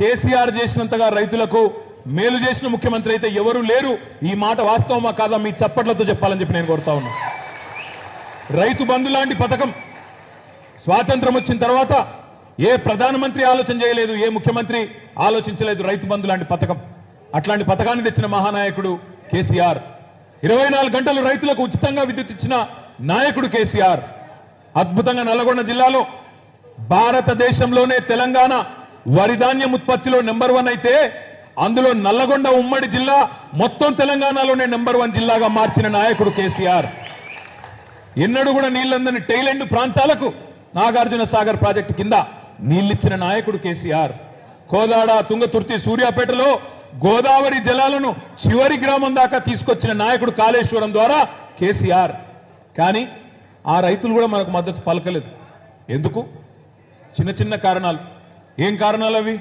కేసీఆర్ చేసినంతగా రైతులకు మేలు చేసిన ముఖ్యమంత్రి అయితే ఎవరు లేరు. ఈ మాట వాస్తవమా కాదా మీ చప్పట్లతో చెప్పాలని చెప్పి నేను కోరుతా ఉన్నా. రైతు బంధు లాంటి పథకం స్వాతంత్రం వచ్చిన తర్వాత ఏ ప్రధానమంత్రి ఆలోచన చేయలేదు ఏ ముఖ్యమంత్రి ఆలోచించలేదు రైతు బంధు లాంటి పథకం. అట్లాంటి పథకాన్ని తెచ్చిన మహానాయకుడు కేసీఆర్. ఇరవై నాలుగు గంటలు రైతులకు ఉచితంగా విద్యుత్ ఇచ్చిన నాయకుడు కేసీఆర్. అద్భుతంగా నల్లగొండ జిల్లాలో భారతదేశంలోనే తెలంగాణ వరి ధాన్యం ఉత్పత్తిలో నెంబర్ వన్ అయితే అందులో నల్లగొండ ఉమ్మడి జిల్లా మొత్తం తెలంగాణలోనే నెంబర్ వన్ జిల్లాగా మార్చిన నాయకుడు కేసీఆర్. ఎన్నడూ కూడా నీళ్ళందని టైలెండ్ ప్రాంతాలకు నాగార్జున సాగర్ ప్రాజెక్టు కింద నీళ్ళిచ్చిన నాయకుడు కేసీఆర్. కోదాడ తుంగతుర్తి సూర్యాపేటలో గోదావరి జలాలను చివరి గ్రామం దాకా తీసుకొచ్చిన నాయకుడు కాళేశ్వరం ద్వారా కేసీఆర్. కానీ ఆ రైతులు కూడా మనకు మద్దతు పలకలేదు. ఎందుకు? చిన్న చిన్న కారణాలు. ఏం కారణాలు అవి?